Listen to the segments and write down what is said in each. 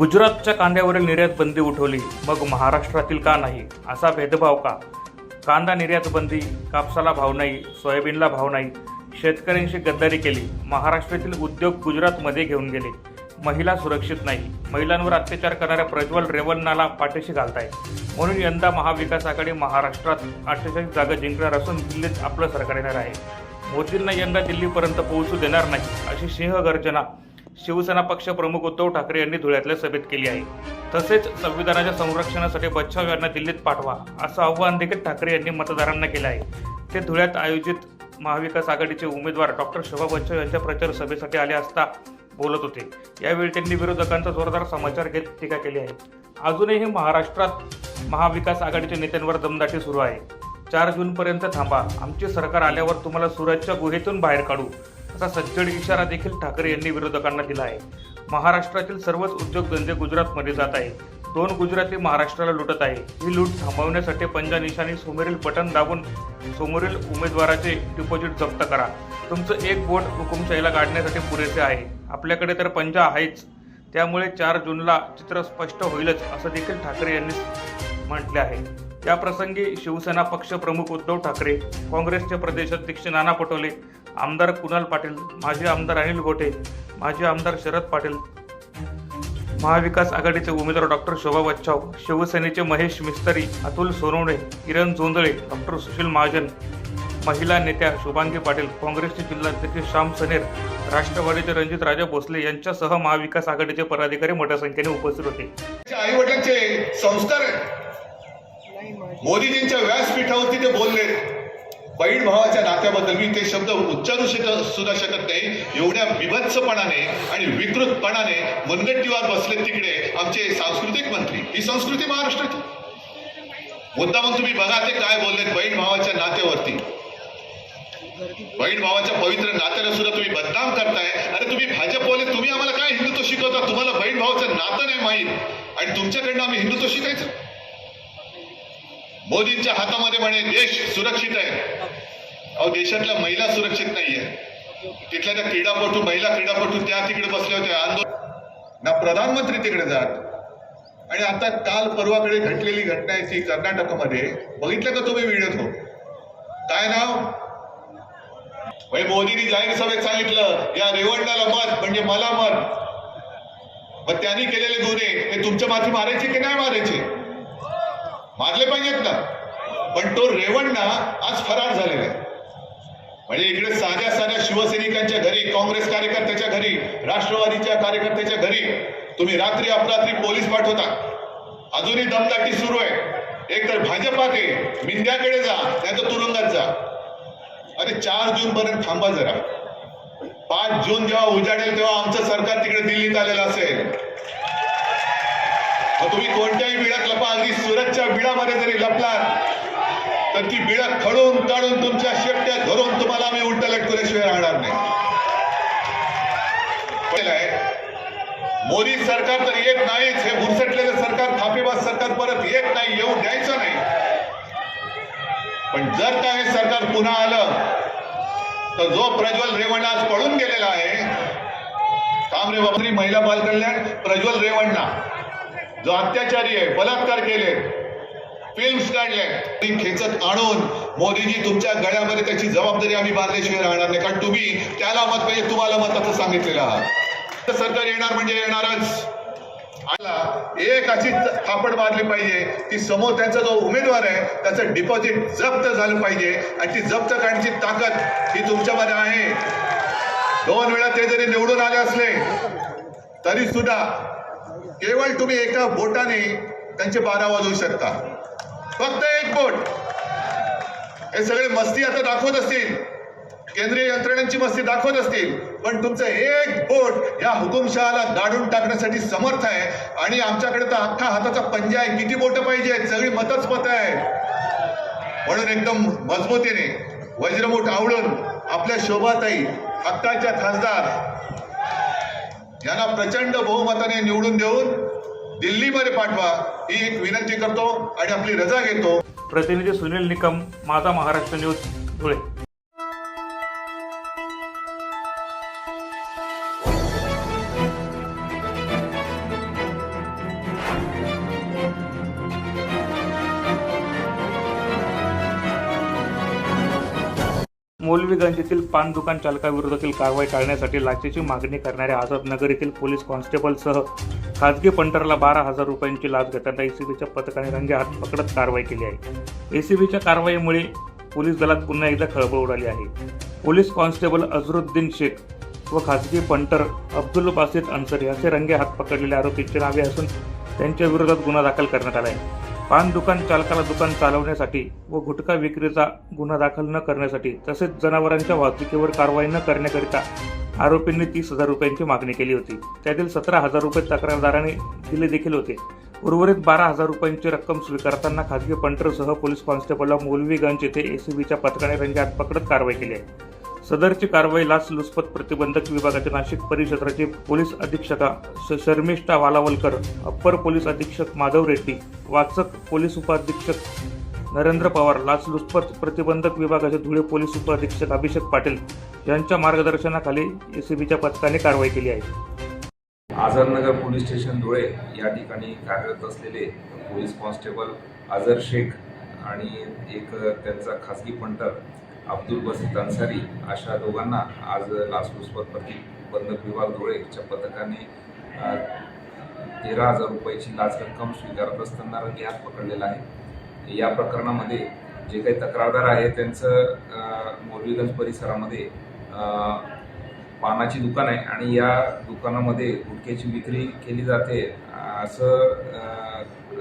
गुजरातच्या कांद्यावरील निर्यात बंदी उठवली. मग महाराष्ट्रातील का नाही? असा भेदभाव का? कांदा निर्यात बंदी कापसाला भाव नाही सोयाबीनला भाव नाही. शेतकऱ्यांशी गद्दारी केली. महाराष्ट्रातील उद्योग गुजरातमध्ये घेऊन गेले. महिला सुरक्षित नाही. महिलांवर अत्याचार करणाऱ्या प्रज्वल रेवन्नाला पाठीशी घालताय. म्हणून यंदा महाविकास आघाडी महाराष्ट्रात अठ्ठेचाळीस जागा जिंकणार असून दिल्लीत आपलं सरकार येणार आहे. मोदींना यंदा दिल्लीपर्यंत पोहोचू देणार नाही अशी सिंहगर्जना शिवसेना पक्ष प्रमुख उद्धव ठाकरे यांनी धुळ्यातल्या सभेत केली आहे. तसेच संविधानाच्या संरक्षणासाठी बच्चाव यांना दिल्लीत पाठवा असं आव्हान देखील ठाकरे यांनी मतदारांना केलं आहे. ते धुळ्यात आयोजित महाविकास आघाडीचे उमेदवार डॉक्टर शोभा बच्चाव यांच्या प्रचार सभेसाठी आले असता बोलत होते. यावेळी त्यांनी विरोधकांचा जोरदार समाचार घेत टीका केली आहे. अजूनही महाराष्ट्रात महाविकास आघाडीच्या नेत्यांवर दमदाटी सुरू आहे. चार जूनपर्यंत थांबा. आमचे सरकार आल्यावर तुम्हाला सुरतच्या गुहेतून बाहेर काढू. असा सज्जड इशारा देखील ठाकरे यांनी विरोधकांना दिला आहे. महाराष्ट्रातील सर्वच उद्योगधंदे गुजरातमध्ये जात आहे दोन गुजराती महाराष्ट्राला लुटत आहे ही लूट थांबवण्यासाठी पंजा निशाने समोरील बटन दाबून समोरील उमेदवाराचे डिपॉझिट जप्त करा. तुमचं एक बोट हुकुमशाहीला काढण्यासाठी पुरेसे आहे. आपल्याकडे तर पंजा आहेच. त्यामुळे चार जूनला चित्र स्पष्ट होईलच असं देखील ठाकरे यांनी म्हटले आहे. या प्रसंगी शिवसेना पक्षप्रमुख उद्धव ठाकरे काँग्रेसचे प्रदेशाध्यक्ष नाना पटोले आमदार कुणाल पाटील माजी आमदार अनिल गोटे माजी आमदार शरद पाटील महाविकास आघाडीचे उमेदवार डॉक्टर शोभा बच्छाव शिवसेनेचे महेश मिस्तरी अतुल सोनवणे किरण जोंधळे डॉक्टर सुशील महाजन महिला नेत्या शुभांगी पाटील काँग्रेसचे जिल्हाध्यक्ष श्याम सनेर राष्ट्रवादीचे रणजित राजा भोसले यांच्यासह महाविकास आघाडीचे पदाधिकारी मोठ्या संख्येने उपस्थित होते. आई वडिलांचे संस्कार मोदीजींच्या व्यासपीठावरती ते बोलले बहीण भावाच्या नात्याबद्दल मी ते शब्द उच्चारू शकत सुद्धा शकत नाही. एवढ्या बिभत्सपणाने आणि विकृतपणाने मनगट्टीवर बसले तिकडे आमचे सांस्कृतिक मंत्री. ही संस्कृती महाराष्ट्राची. मुद्दामून तुम्ही बघा ते काय बोललेत बहीण भावाच्या नात्यावरती. बहीण भावाच्या पवित्र नात्याला सुद्धा तुम्ही बदनाम करताय. अरे तुम्ही भाजपवाले तुम्ही आम्हाला काय हिंदुत्व शिकवता? तुम्हाला बहीण भावाचं नातं नाही माहीत. आणि तुमच्याकडनं आम्ही हिंदुत्व शिकायचं? मोदींच्या हातामध्ये म्हणे देश सुरक्षित आहे. अहो देशातल्या महिला सुरक्षित नाहीये. तिथल्या त्या क्रीडापटू महिला क्रीडापटू त्या तिकडे बसल्या होत्या. आंदोलन ना प्रधानमंत्री तिकडे जात. आणि आता काल परवाकडे घडलेली घटना आहे ती कर्नाटकमध्ये. बघितलं का तुम्ही व्हिडिओ हो काय नाव? म्हणजे मोदींनी जाहीर सभेत सांगितलं या रेवंडाला मत म्हणजे मला मत. मग त्यांनी केलेले गुन्हे हे तुमच्या माथी मारायचे की नाही मारायचे? मारले पाहिजेत ना. पण तो रेवण्णा आज फरार झालेला आहे. म्हणजे इकडे साध्या साध्या शिवसैनिकांच्या घरी काँग्रेस कार्यकर्त्याच्या घरी राष्ट्रवादीच्या कार्यकर्त्याच्या घरी तुम्ही रात्री अपरात्री पोलीस पाठवता. अजूनही दमदाटी सुरू आहे. एक तर भाजपात आहे मिंद्याकडे जा नाही तर तुरुंगात जा. अरे चार जून पर्यंत थांबा जरा. पाच जून जेव्हा उजाडेल तेव्हा आमचं सरकार तिकडे दिल्लीत आलेलं असेल. तुम्ही कोणत्याही बिळात लपा. अगदी सुरतच्या बिळामध्ये जरी लपलात तर ती बिळ खडून काढून तुमच्या शेपट्या धरून तुम्हाला आम्ही उलट लटकवल्याशिवाय राहणार नाही. मोदी सरकार तर येत नाहीच. हे भुरसटलेलं सरकार थापेबाज सरकार परत येत नाही येऊ द्यायचं नाही. पण जर का हे सरकार पुन्हा आलं तर जो प्रज्वल रेवण आज पळून गेलेला आहे काम रे महिला बाल कल्याण प्रज्वल रेवण्णा जो अत्याचारी आहे बलात्कार केले. फिल्म्स काढले. ती खेचत आणून मोदीजी तुमच्या गळ्यामध्ये त्याची जबाबदारी आम्ही बांधल्याशिवाय राहणार नाही. कारण तुम्ही त्याला मत पाहिजे तुम्हाला मत असं सांगितलेलं आहात तर सरकार येणार म्हणजे येणारच. आला एक अशी थापड मारली पाहिजे की समोर त्यांचा जो उमेदवार आहे त्याचं डिपॉझिट जप्त झालं पाहिजे. आणि ती जप्त करण्याची ताकद ही तुमच्यामध्ये आहे. दोन वेळा ते जरी निवडून आले असले तरी सुद्धा केवळ तुम्ही एका बोटाने त्यांचे बारा वाजवू शकता. फक्त एक बोट. हे सगळे मस्ती आता दाखवत असतील. केंद्रीय यंत्रणांची मस्ती दाखवत असतील. पण तुमचं एक बोट या हुकुमशहाला गाडून टाकण्यासाठी समर्थ आहे. आणि आमच्याकडे तर अख्खा हाताचा पंजा आहे. किती बोट पाहिजे? सगळी मतच मत आहे म्हणून एकदम मजबूतीने वज्रमूठ आवडून आपल्या शोभाताई हक्काच्या खासदार यांना प्रचंड बहुमताने निवडून देऊन दिल्लीमध्ये पाठवा ही एक विनंती करतो आणि आपली रजा घेतो. प्रतिनिधी सुनील निकम माझा महाराष्ट्र न्यूज धुळे. मौलवीगंज येथील पान दुकान चालकाविरोधातील कारवाई टाळण्यासाठी लाचेची मागणी करणाऱ्या आझादनगर येथील पोलीस कॉन्स्टेबलसह खाजगी पंटरला बारा हजार रुपयांची लाच घेताना एसीबीच्या पथकाने रंगे हात पकडत कारवाई केली आहे. एसीबीच्या कारवाईमुळे पोलीस दलात पुन्हा एकदा खळबळ उडाली आहे. पोलीस कॉन्स्टेबल अझरुद्दीन शेख व खाजगी पंटर अब्दुल बासित अन्सरी असे रंगे हात पकडलेल्या आरोपींची नावे असून त्यांच्या विरोधात गुन्हा दाखल करण्यात आला आहे. पान दुकान चालकाला दुकान चालवण्यासाठी व गुटखा विक्रीचा गुन्हा दाखल न करण्यासाठी तसेच जनावरांच्या वाहतुकीवर कारवाई न करण्याकरिता आरोपींनी तीस हजार रुपयांची मागणी केली होती. त्यातील सतरा हजार रुपये तक्रारदाराने दिले देखील होते. उर्वरित बारा हजार रुपयांची रक्कम स्वीकारताना खासगी पंटरसह पोलीस कॉन्स्टेबलला मौलवीगंज येथे एसीबीच्या पथकाने रंगात पकडत कारवाई केली आहे. सदरची कारवाई लाचलुचपत प्रतिबंधक विभागाचे नाशिक परिक्षेत्राचे पोलीस अधीक्षका श- शर्मिष्ठा वालावलकर अप्पर पोलीस अधीक्षक माधव रेड्डी वाचक पोलीस उपाधीक्षक नरेंद्र पवार लाचलुचपत प्रतिबंधक विभागाचे धुळे पोलीस उपअधीक्षक अभिषेक पाटील यांच्या मार्गदर्शनाखाली एसीबीच्या पथकाने कारवाई केली आहे. आझादनगर पोलीस स्टेशन धुळे या ठिकाणी कार्यरत असलेले पोलीस कॉन्स्टेबल आझर शेख आणि एक त्यांचा खासगी पंटर अब्दुल बसीत अन्सारी अशा दोघांना आज लाचलुचपत प्रतिबंधक विभाग धुळेच्या पथकाने तेरा हजार रुपयाची लाच रक्कम स्वीकारत असताना रंगे हात पकडलेला आहे. या प्रकरणामध्ये जे काही तक्रारदार आहे त्यांचं मोरवीगंज परिसरामध्ये पानाची दुकान आहे आणि या दुकानामध्ये गुटख्याची विक्री केली जाते असं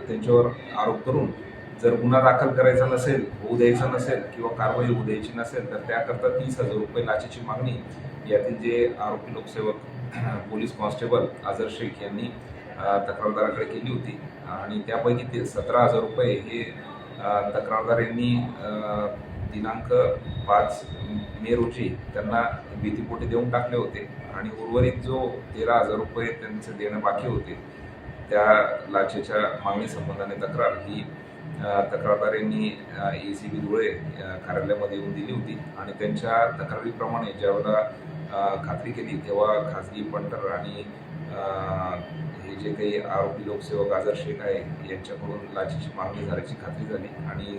त्यांच्यावर आरोप करून जर गुन्हा दाखल करायचा नसेल होऊ द्यायचा नसेल किंवा कारवाई होऊ द्यायची नसेल तर त्याकरता तीस हजार रुपये लाचेची मागणी यातील जे आरोपी लोकसेवक पोलीस कॉन्स्टेबल आझर शेख यांनी तक्रारदाराकडे केली होती. आणि त्यापैकी ते सतरा हजार रुपये हे तक्रारदार यांनी दिनांक पाच मे रोजी त्यांना भीतीपोटी देऊन टाकले होते. आणि उर्वरित जो तेरा हजार रुपये त्यांचे देणं बाकी होते त्या लाचेच्या मागणी संबंधाने तक्रार ही तक्रारदारांनी तक्रारदार यांनी ए सी बी धुळे कार्यालयामध्ये येऊन दिली होती. आणि त्यांच्या तक्रारीप्रमाणे ज्यावेळेला खात्री केली तेव्हा खाजगी पंटर आणि हे जे काही आरोपी लोकसेवक आझर शेख आहे यांच्याकडून लाचेची मागणी झाल्याची खात्री झाली. आणि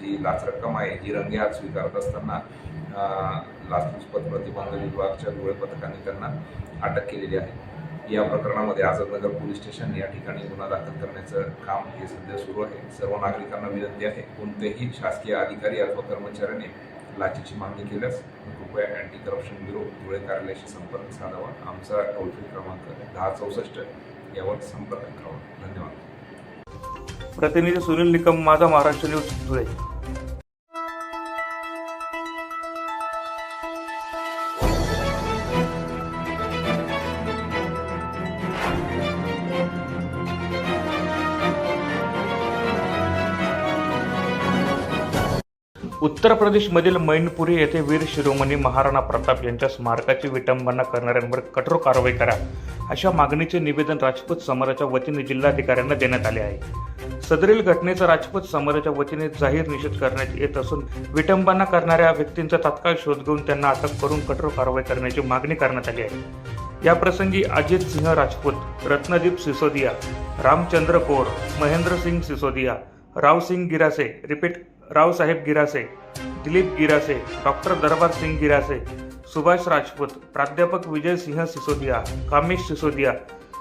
जी लाच रक्कम आहे जी रंगेहात स्वीकारत असताना लाचलुचपत प्रतिबंध विभागाच्या धुळे पथकाने त्यांना अटक केलेली आहे. या प्रकरणामध्ये आझादनगर पोलीस स्टेशन या ठिकाणी गुन्हा दाखल करण्याचं काम हे सध्या सुरू आहे. सर्व नागरिकांना विनंती आहे कोणतेही शासकीय अधिकारी अथवा कर्मचाऱ्याने लाचेची मागणी केल्यास कृपया अँटी करप्शन ब्युरो धुळे कार्यालयाशी संपर्क साधावा. आमचा टोल फ्री क्रमांक दहा चौसष्ट यावर संपर्क करावा. धन्यवाद. प्रतिनिधी सुनील निकम माझा महाराष्ट्र न्यूज धुळे. उत्तर प्रदेशमधील मैनपुरी येथे वीर शिरोमणी महाराणा प्रताप यांच्या स्मारकाची विटंबना करणाऱ्यांवर कठोर कारवाई करा अशा मागणीचे निवेदन राजपूत समाजाच्या वतीने जिल्हाधिकाऱ्यांना देण्यात आले आहे. सदरील घटनेचा राजपूत समाजाच्या वतीने जाहीर निषेध करण्यात येत असून विटंबना करणाऱ्या व्यक्तींचा तात्काळ शोध घेऊन त्यांना अटक करून कठोर कारवाई करण्याची मागणी करण्यात आली आहे. या प्रसंगी अजित सिंह राजपूत रत्नदीप सिसोदिया रामचंद्र कोर महेंद्र सिंग सिसोदिया रावसिंग गिरासे रिपीट रावसाहेब गिरासे दिलीप गिरासे डॉक्टर दरबार सिंग गिरासे सुभाष राजपूत प्राध्यापक विजय सिंह सिसोदिया कामेश सिसोदिया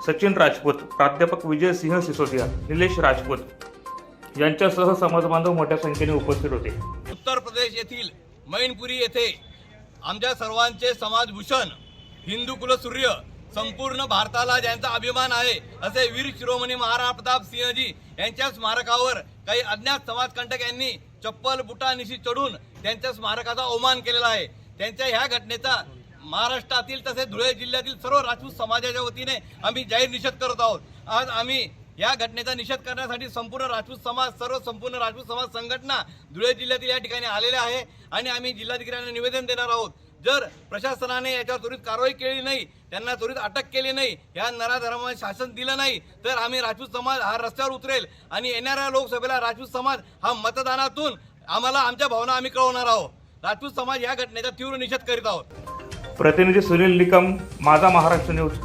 सचिन राजपूत प्राध्यापक विजय सिंह सिसोदिया निलेश राजपूत यांच्यासह समाजबांधव मोठ्या संख्येने उपस्थित होते. उत्तर प्रदेश येथील मैनपुरी येथे आमच्या सर्वांचे समाजभूषण हिंदू कुलसूर्य संपूर्ण भारताला ज्यांचा अभिमान आहे असे वीर शिरोमणी महाराणा प्रताप सिंहजी यांच्या स्मारकावर काही अज्ञात समाजकंटक यांनी चप्पल बुटानिशी चढून त्यांच्या स्मारकाचा अवमान केलेला आहे. त्यांच्या ह्या घटनेचा महाराष्ट्रातील तसेच धुळे जिल्ह्यातील सर्व राजपूत समाजाच्या वतीने आम्ही जाहीर निषेध करत आहोत. आज आम्ही या घटनेचा निषेध करण्यासाठी संपूर्ण राजपूत समाज सर्व संपूर्ण राजपूत समाज संघटना धुळे जिल्ह्यातील या ठिकाणी आलेल्या आहे आणि आम्ही जिल्हाधिकाऱ्यांना निवेदन देणार आहोत. जर प्रशासनाने याच्यावर त्वरित कारवाई केली नाही त्यांना त्वरित अटक केली नाही या नराधर्माने शासन दिलं नाही तर आम्ही राजपूत समाज हा रस्त्यावर उतरेल आणि येणाऱ्या लोकसभेला राजपूत समाज हा मतदानातून आम्हाला आमच्या भावना आम्ही कळवणार आहोत. राजपूत समाज या घटनेचा तीव्र निषेध करीत आहोत. प्रतिनिधी सुनील निकम माझा महाराष्ट्र न्यूज.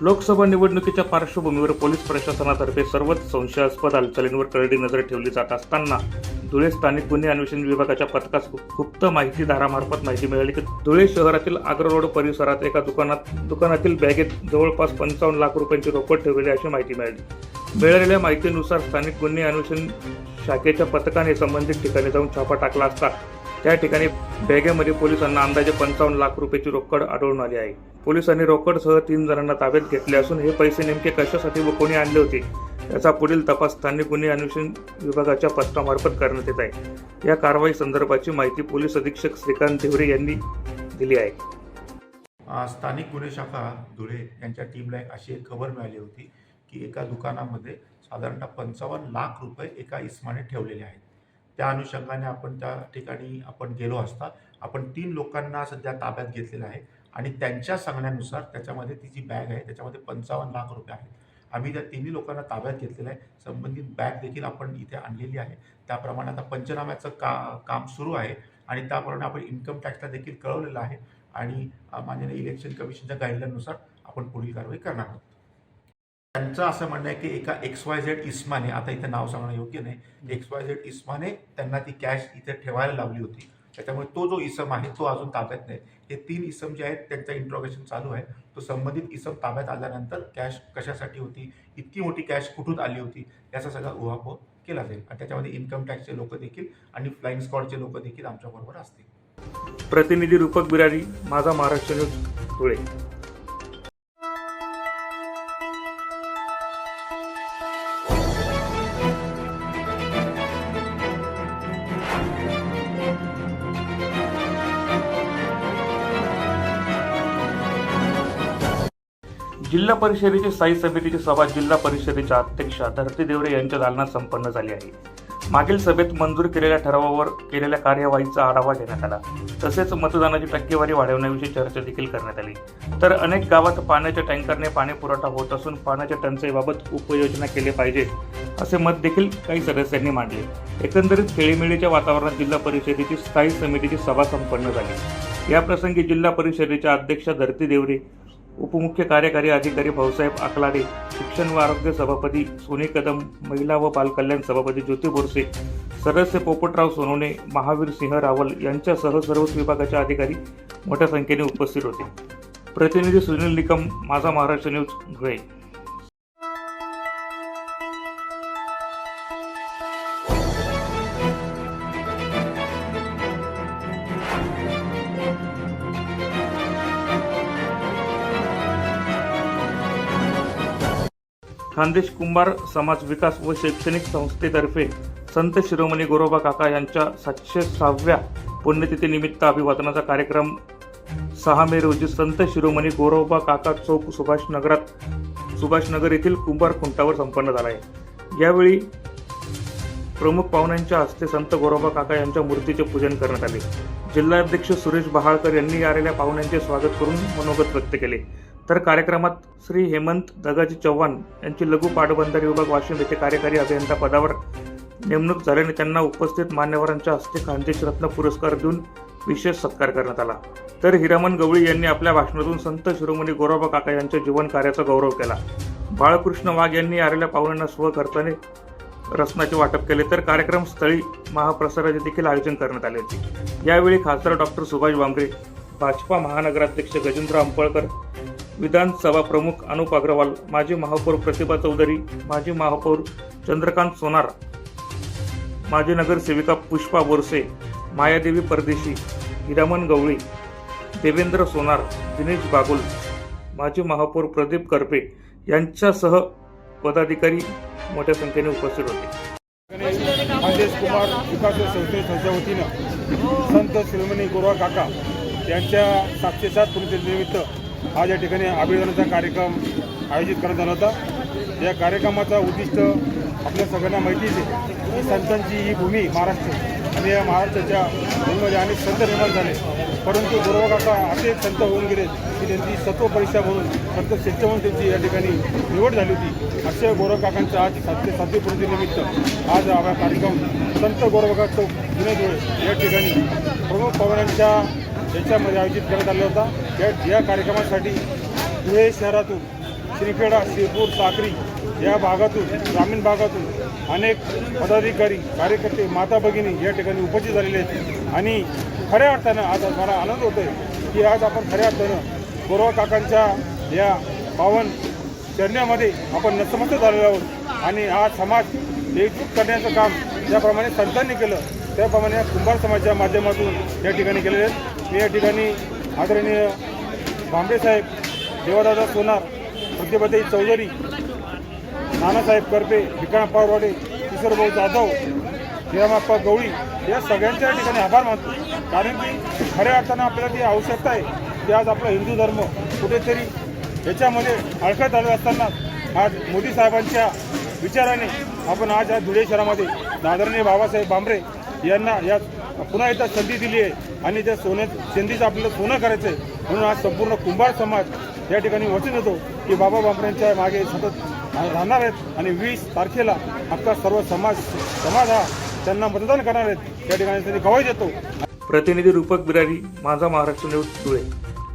लोकसभा निवडणुकीच्या पार्श्वभूमीवर पोलीस प्रशासनातर्फे सर्वच संशयास्पद हालचालींवर करडी नजर ठेवली जात असताना धुळे स्थानिक गुन्हे अन्वेषण विभागाच्या पथकास गुप्त माहितीदारामार्फत माहिती मिळाली की धुळे शहरातील आग्रा रोड परिसरात एका दुकानात दुकानातील बॅगेत जवळपास पंचावन्न लाख रुपयांची रोकड ठेवलेली अशी माहिती मिळाली. मिळालेल्या माहितीनुसार स्थानिक गुन्हे अन्वेषण शाखेच्या पथकाने संबंधित ठिकाणी जाऊन छापा टाकला असता त्या ठिकाणी बॅगेमध्ये पोलिसांना अंदाजे पंचावन्न लाख रुपयाची रोकड आढळून आली आहे. पोलिसांनी रोकडसह तीन जणांना ताब्यात घेतले असून हे पैसे नेमके कशासाठी व कोणी आणले होते याचा पुढील तपास स्थानिक गुन्हे अन्वेषण विभागाच्या पथकामार्फत करण्यात येत आहे. या कारवाई संदर्भाची माहिती पोलीस अधीक्षक श्रीकांत धिवरे यांनी दिली आहे. स्थानिक गुन्हे शाखा धुळे यांच्या टीमला एक अशी एक खबर मिळाली होती की एका दुकानामध्ये साधारणतः पंचावन्न लाख रुपये एका इस्माने ठेवलेले आहेत. त्या अनुषंगाने आपण त्या ठिकाणी आपण गेलो असता आपण तीन लोकांना सध्या ताब्यात घेतलेलं आहे. आणि त्यांच्या सांगण्यानुसार त्याच्यामध्ये ती जी बॅग आहे त्याच्यामध्ये पंचावन्न लाख रुपये आहेत. आम्ही त्या तिन्ही लोकांना ताब्यात घेतलेलं आहे. संबंधित बॅग देखील आपण इथे आणलेली आहे. त्याप्रमाणे आता पंचनाम्याचं का काम सुरू आहे आणि त्याप्रमाणे आपण इन्कम टॅक्सला देखील कळवलेलं आहे आणि अ, माननीय इलेक्शन कमिशनच्या गाईडलाईननुसार आपण पुढील कारवाई करणार आहोत. त्यांचं असं म्हणणं आहे की एका एक्स वाय झेड इस्माने आता इथे नाव सांगणं योग्य नाही एक्स वाय झेड इस्माने त्यांना ती कॅश इथे ठेवायला लावली होती. त्याच्यामुळे तो जो इसम आहे तो अजून ताब्यात नाही. हे तीन इसम जे आहेत त्यांचं इंट्रोगेशन चालू आहे. तो संबंधित इसम ताब्यात आल्यानंतर कॅश कशासाठी होती इतकी मोठी कॅश कुठून आली होती याचा सगळा उहापोह केला जाईल. आणि त्याच्यामध्ये इन्कम टॅक्सचे लोक देखील आणि फ्लाईंग स्क्वॉडचे लोक देखील आमच्याबरोबर असतील. प्रतिनिधी रूपक बिरारी माझा महाराष्ट्र न्यूज धुळे. जिल्हा परिषदेची स्थायी समितीची सभा जिल्हा परिषदेच्या अध्यक्षा धरती देवरे यांच्या दालनात संपन्न झाली आहे. मागील सभेत मंजूर केलेल्या ठरावावर केलेल्या कार्यवाहीचा आढावा घेण्यात आला. तसेच मतदानाची टक्केवारी वाढवण्याविषयी चर्चा देखील करण्यात आली. तर अनेक गावात पाण्याच्या टँकरने पाणी पुरवठा होत असून पाण्याच्या टंचाईबाबत उपाययोजना केली पाहिजे असे मत देखील काही सदस्यांनी मांडले. एकंदरीत खेळीमेळीच्या वातावरणात जिल्हा परिषदेची स्थायी समितीची सभा संपन्न झाली. याप्रसंगी जिल्हा परिषदेच्या अध्यक्षा धरती देवरे उपमुख्य कार्यकारी अधिकारी भाऊसाहेब आकलाडे शिक्षण व आरोग्य सभापती सोनी कदम महिला व बालकल्याण सभापती ज्योती बोरसे सदस्य पोपटराव सोनवणे महावीर सिंह रावल यांच्यासह सर्वच विभागाचे अधिकारी मोठ्या संख्येने उपस्थित होते. प्रतिनिधी सुनील निकम माझा महाराष्ट्र न्यूज धुळे. खानदेश कुंभार समाज विकास व शैक्षणिक संस्थेतर्फे संत शिरोमणी गोरोबा काका यांच्या सातशे सहाव्या पुण्यतिथीनिमित्त अभिवादनाचा कार्यक्रम. सहा मे रोजी संत शिरोमणी गोरोबा काका चौक सुभाषनगरात सुभाषनगर येथील कुंभार खुंटावर संपन्न झाला आहे. यावेळी प्रमुख पाहुण्यांच्या हस्ते संत गोरोबा काका यांच्या मूर्तीचे पूजन करण्यात आले. जिल्हाध्यक्ष सुरेश बहाळकर यांनी आलेल्या पाहुण्यांचे स्वागत करून मनोगत व्यक्त केले. तर कार्यक्रमात श्री हेमंत दगाजी चव्हाण यांची लघु पाटबंधारे विभाग वाशिम येथे कार्यकारी अभियंता पदावर नेमणूक झाल्याने त्यांना उपस्थित मान्यवरांच्या हस्ते खानदेश रत्न पुरस्कार देऊन विशेष सत्कार करण्यात आला. तर हिरामन गवळी यांनी आपल्या भाषणातून संत शिरोमणी गोरोबा काका यांच्या जीवन कार्याचा गौरव केला. बाळकृष्ण वाघ यांनी आलेल्या पाहुण्यांना स्वखर्चाने रसनाचे वाटप केले. तर कार्यक्रम स्थळी महाप्रसाराचे देखील आयोजन करण्यात आले होते. यावेळी खासदार डॉक्टर सुभाष बांबरे भाजपा महानगराध्यक्ष गजेंद्र अंपळकर विधानसभा प्रमुख अनुप अग्रवाल माजी महापौर प्रतिभा चौधरी माजी महापौर चंद्रकांत सोनार माजी नगरसेविका पुष्पा बोरसे मायादेवी परदेशी हिरामन गवळी देवेंद्र सोनार दिनेश बागुल माजी महापौर प्रदीप करपे यांच्यासह पदाधिकारी मोठ्या संख्येने उपस्थित होते. खानदेश कुमार विकास संस्थेच्या वतीनं संत शिरोमणी गोरवा काका यांच्या सातशे सात पुण्यतिथीनिमित्त आज या ठिकाणी अभिनंदनाचा कार्यक्रम आयोजित करण्यात आला होता. या कार्यक्रमाचा उद्दिष्ट आपल्या सगळ्यांना माहितीच आहे. संतांची ही भूमी महाराष्ट्र आणि या महाराष्ट्राच्या भूमीमध्ये अनेक संत निर्माण झाले. परंतु गोरवा असे संत होऊन गेले की त्यांची सत्व परीक्षा म्हणून संत शिष्य म्हणून त्यांची या ठिकाणी निवड झाली होती. अक्षय गोरवकाकांच्या आज सातशे सातवी पूर्तीनिमित्त आज हा कार्यक्रम संत गोरवका चौक जुने धुळे या ठिकाणी प्रमुख पवनांच्या याच्यामध्ये आयोजित करण्यात आला होता. या या कार्यक्रमासाठी धुळे शहरातून श्रीखेडा शिरपूर साक्री या भागातून ग्रामीण भागातून अनेक पदाधिकारी कार्यकर्ते माता भगिनी या ठिकाणी उपस्थित झालेले आहेत. आणि खऱ्या अर्थानं आज मला आनंद होतो आहे की आज आपण खऱ्या अर्थानं गोरवा काकांच्या या पावन चरण्यामध्ये आपण नतमस्तक झालेलो आहोत. आणि हा समाज एकजूट करण्याचं काम ज्याप्रमाणे संतांनी केलं त्याप्रमाणे कुंभार समाजाच्या माध्यमातून या ठिकाणी गेलेले आहेत. मी या ठिकाणी आदरणीय भांबेसाहेब देवादादा सोनार प्रतिभाताई चौधरी नानासाहेब करपे विक्रांत पावरवाडे किशोरभाऊ जाधव हिरामाप्पा गवळी या सगळ्यांच्या ठिकाणी आभार मानतो. कारण की खऱ्या अर्थानं आपल्याला जी आवश्यकता आहे की आज आपला हिंदू धर्म कुठेतरी याच्यामध्ये अडकत आलो असताना आज मोदी साहेबांच्या विचाराने आपण आज या धुळे शहरामध्ये आदरणीय बाबासाहेब बांबरे यांना या पुन्हा एकदा संधी दिली आहे. आणि त्या सोन्या संधीचं आपल्याला सोनं करायचं आहे म्हणून आज संपूर्ण कुंभार समाज या ठिकाणी वचन येतो की बाबा बांबरेंच्या मागे सतत राहणार आहेत. आणि वीस तारखेला आपला सर्व समाज समाज हा त्यांना मतदान करणार आहेत. या ठिकाणी त्यांनी गवाही देतो. प्रतिनिधी रूपक बिरारी माझा महाराष्ट्र न्यूज धुळे.